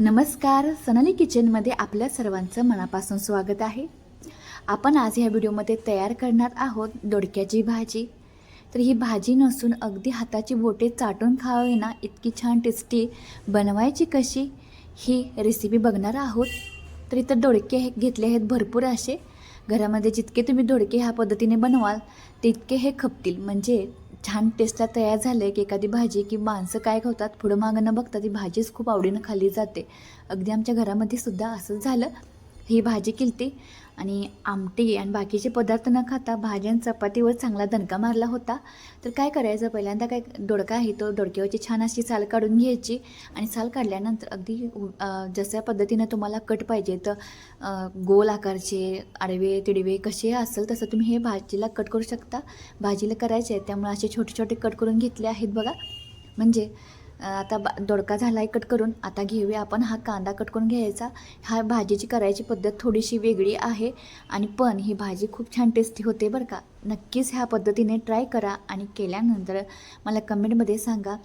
नमस्कार सनली किचनमध्ये आपल्या सर्वांचं मनापासून स्वागत आहे. आपण आज ह्या व्हिडिओमध्ये तयार करणार आहोत दोडक्याची भाजी. तर ही भाजी नसून अगदी हाताची बोटे चाटून खावे ना इतकी छान टेस्टी बनवायची कशी ही रेसिपी बघणार आहोत. तर इथं दोडके हे घेतले आहेत भरपूर असे. घरामध्ये जितके तुम्ही दोडके ह्या पद्धतीने बनवाल तितके हे खपतील. म्हणजे छान टेस्टला तयार झालं की एखादी भाजी की माणसं काय खातात पुढं मागं न बघता ती भाजीच खूप आवडीनं खाल्ली जाते. अगदी आमच्या घरामध्ये सुद्धा असंच झालं. ही भाजी केलती. आणि आमटी आणि बाकीचे पदार्थ न खाता भाजी आणि चपातीवर चांगला दणका मारला होता. तर काय करायचं? पहिल्यांदा काय दोडका आहे तो दोडक्यावरची छान अशी साल काढून घ्यायची. आणि साल काढल्यानंतर अगदी जशा पद्धतीनं तुम्हाला कट पाहिजे तर गोल आकारचे आडवे तिडवे कसे असेल तसं तुम्ही हे भाजीला कट करू शकता. भाजीला करायचे आहे त्यामुळे असे छोटे छोटे कट करून घेतले आहेत बघा. म्हणजे आता बा दोडका झाला आहे कट करून. आता घेऊया आपण. हा कांदा कट करून घ्यायचा. हा भाजीची करायची पद्धत थोडीशी वेगळी आहे. आणि पण ही भाजी खूप छान टेस्टी होते बरं का. नक्कीच ह्या पद्धतीने ट्राय करा आणि केल्यानंतर मला कमेंटमध्ये सांगा.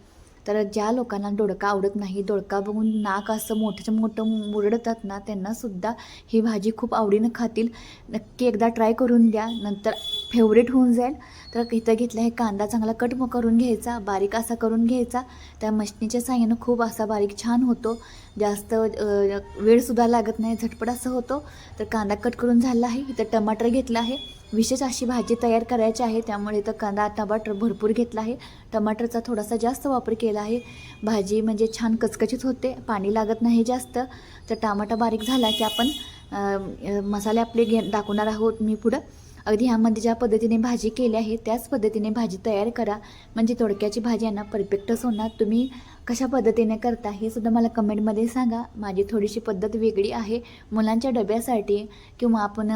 तर ज्या लोकांना दोडका आवडत नाही दोडका बघून नाक असं मोठं मोठं मुरडतात ना त्यांनासुद्धा ही भाजी खूप आवडीनं खातील. नक्की एकदा ट्राय करून द्या. नंतर फेवरेट होऊन जाईल. तर इथं घेतलं हे कांदा चांगला कट करून घ्यायचा बारीक असा करून घ्यायचा. त्या मशनीच्या साह्यानं खूप असा बारीक छान होतो. जास्त वेळसुद्धा लागत नाही झटपट असं होतो. तर कांदा कट करून झाला आहे. इथं टमाटर घेतलं आहे. विशेष अशी भाजी तयार करायची आहे. त्यामुळे इथं कांदा टमाटर भरपूर घेतला आहे. टमाटरचा थोडासा जास्त वापर केला आहे. भाजी म्हणजे छान कचकचीत होते. पाणी लागत नाही जास्त. तर टमाटा बारीक झाला की आपण मसाले आपले घे दाखवणार आहोत मी पुढं. अगदी ह्यामध्ये ज्या पद्धतीने भाजी केली आहे त्याच पद्धतीने भाजी तयार करा. म्हणजे थोडक्याची भाजी यांना परफेक्टच होणार तुम्ही कशा पद्धतीने करता हे सुद्धा मला कमेंटमध्ये सांगा. माझी थोडीशी पद्धत वेगळी आहे. मुलांच्या डब्यासाठी किंवा आपण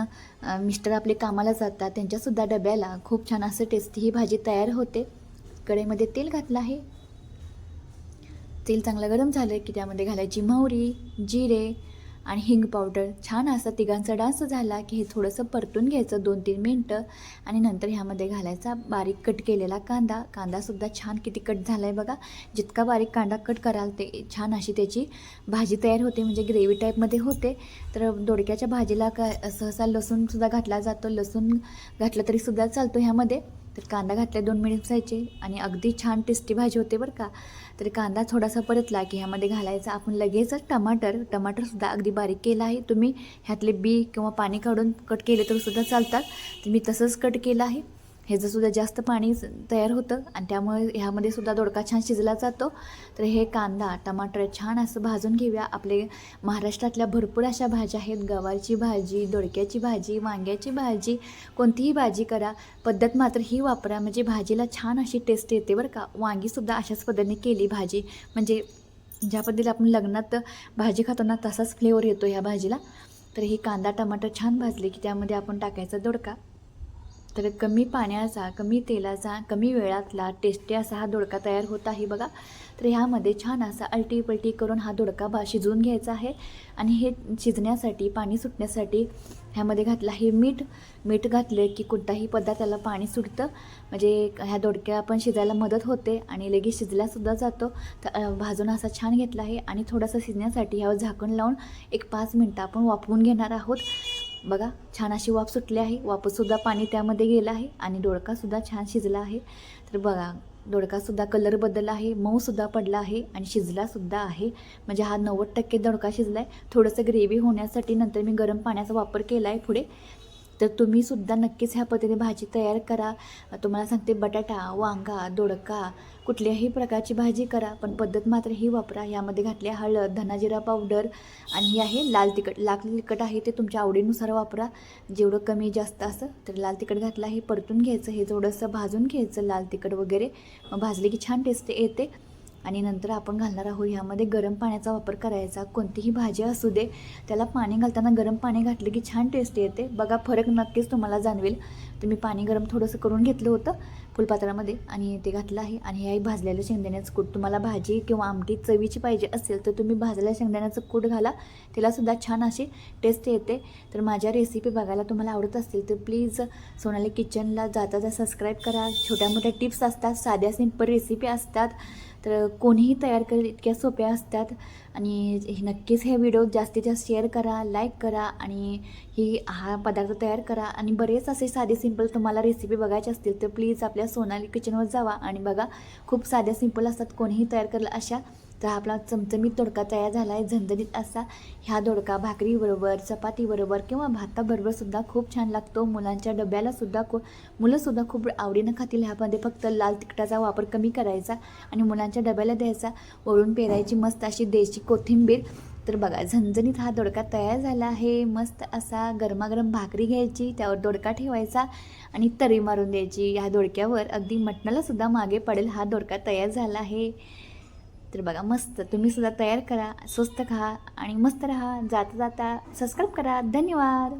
मिस्टर आपले कामाला जातात त्यांच्यासुद्धा डब्याला खूप छान असं टेस्टी ही भाजी तयार होते. कढईमध्ये तेल घातलं आहे. तेल चांगलं गरम झालं की त्यामध्ये घालायची मोहरी जिरे आणि हिंग पावडर. छान असा तिघांचा डान्स झाला की हे थोडंसं परतून घ्यायचं दोन तीन मिनटं. आणि नंतर ह्यामध्ये घालायचा बारीक कट केलेला कांदा. कांदासुद्धा छान किती कट झाला आहे बघा. जितका बारीक कांदा कट कराल ते छान अशी त्याची भाजी तयार होते. म्हणजे ग्रेव्ही टाईपमध्ये होते. तर दोडक्याच्या भाजीला का सहसा लसूणसुद्धा घातला जातो. लसूण घातलं तरीसुद्धा चालतो ह्यामध्ये. तर कांदा घातल्या दोन मिनिट जायचे आणि अगदी छान टेस्टी भाजी होते बरं का. तर कांदा थोडासा परतला की ह्यामध्ये घालायचा. आपण लगेचच टमाटर टमाटरसुद्धा अगदी बारीक केला आहे. तुम्ही ह्यातले बी किंवा पाणी काढून कट केले तर सुद्धा चालतात. तर मी तसंच कट केलं आहे. ह्याचं सुद्धा जास्त पाणी तयार होतं आणि त्यामुळे ह्यामध्ये सुद्धा दोडका छान शिजला जातो. तर हे कांदा टमाटर छान असं भाजून घेऊया. आपले महाराष्ट्रातल्या भरपूर अशा भाज्या आहेत. गवारची भाजी दोडक्याची भाजी वांग्याची भाजी कोणतीही भाजी करा. पद्धत मात्र ही वापरा. म्हणजे भाजीला छान अशी टेस्ट येते बरं का. वांगीसुद्धा अशाच पद्धतीने केली भाजी. म्हणजे ज्या पद्धतीने आपण लग्नात भाजी खातो ना तसाच फ्लेवर येतो ह्या भाजीला. तर ही कांदा टमाटर छान भाजले की त्यामध्ये आपण टाकायचा दोडका. तर कमी पाण्याचा कमी तेलाचा कमी वेळातला टेस्टी असा हा दोडका तयार होत आहे बघा. तर ह्यामध्ये छान असा अलटी पलटी करून हा दोडका बा शिजवून घ्यायचा आहे. आणि हे शिजण्यासाठी पाणी सुटण्यासाठी ह्यामध्ये घातलं आहे मीठ. मीठ घातलं की कोणताही पदार्थाला पाणी सुटतं. म्हणजे ह्या दोडक्या पण शिजायला मदत होते आणि लगेच शिजल्यासुद्धा जातो. तर भाजून असा छान घेतला आहे. आणि थोडंसं शिजण्यासाठी ह्यावर झाकण लावून एक पाच मिनटं आपण वापरून घेणार आहोत. बघा छान अशी वाफ सुटली आहे. वापसुद्धा पाणी त्यामध्ये गेलं आहे आणि डोळकासुद्धा छान शिजला आहे. तर बघा दोडकासुद्धा कलर बदलला आहे मऊसुद्धा पडला आहे आणि शिजलासुद्धा आहे. म्हणजे हा नव्वद टक्के दोडका शिजला आहे थोडंसं ग्रेव्ही होण्यासाठी नंतर मी गरम पाण्याचा वापर केला आहे पुढे. तर तुम्हीसुद्धा नक्कीच ह्या पद्धतीने भाजी तयार करा. तुम्हाला सांगते बटाटा वांगा दोडका कुठल्याही प्रकारची भाजी करा पण पद्धत मात्र ही वापरा. यामध्ये घातली हळद धनाजिरा पावडर आणि हे आहे लाल तिखट. लाल तिखट आहे ते तुमच्या आवडीनुसार वापरा. जेवढं कमी जास्त असं तर लाल तिखट घातलं आहे परतून घ्यायचं हे थोडंसं भाजून घ्यायचं लाल तिखट वगैरे. मग भाजले की छान टेस्ट येते. आणि नंतर आपण घालणार आहोत ह्यामध्ये गरम पाण्याचा वापर करायचा. कोणतीही भाजी असू दे त्याला पाणी घालताना गरम पाणी घातलं की छान टेस्ट येते. बघा फरक नक्कीच तुम्हाला जाणवेल. तर मी पाणी गरम थोडंसं करून घेतलं होतं फुलपात्रामध्ये आणि ते घातलं आहे. आणि हे भाजलेल्या भाजलेलं शेंगदाण्याचं कूट. तुम्हाला भाजी किंवा आमटी चवीची पाहिजे असेल तर तुम्ही भाजलेल्या शेंगदाण्याचं कूट घाला. त्यालासुद्धा छान अशी टेस्ट येते. तर माझ्या रेसिपी बघायला तुम्हाला आवडत असतील तर प्लीज सोनाली किचनला जाता जा सबस्क्राईब करा. छोट्या मोठ्या टिप्स असतात साध्या सिंपल रेसिपी असतात. तर कोणीही तयार करेल इतक्या सोप्या असतात. आणि हे नक्कीच हे व्हिडिओ जास्तीत जास्त शेअर करा लाईक करा आणि ही हा पदार्थ तयार करा. आणि बरेच असे साधे सिंपल तुम्हाला रेसिपी बघायचे असतील तर प्लीज आपल्या सोनाली किचनवर जावा. आणि बघा खूप साध्या सिंपल असतात. कोणीही तयार करेल अशा तर हा आपला चमचमीत दोडका तयार झाला आहे झणझणीत असा ह्या दोडका भाकरीबरोबर चपातीबरोबर किंवा भाताबरोबर सुद्धा खूप छान लागतो. मुलांच्या डब्याला सुद्धा मुलंसुद्धा खूप आवडीनं खातील. ह्यामध्ये फक्त लाल तिखटाचा वापर कमी करायचा आणि मुलांच्या डब्याला द्यायचा. वळून पेरायची मस्त अशी देशी कोथिंबीर तर बघा झणझणीत हा दोडका तयार झाला आहे. मस्त असा गरमागरम भाकरी घ्यायची त्यावर दोडका ठेवायचा आणि तरी मारून द्यायची. ह्या दोडक्यावर अगदी मटणालासुद्धा मागे पडेल हा दोडका तयार झाला आहे. तर बघा मस्त. तुम्हीसुद्धा तयार करा स्वस्त खा आणि मस्त राहा. जाता जाता सबस्क्राईब करा. धन्यवाद!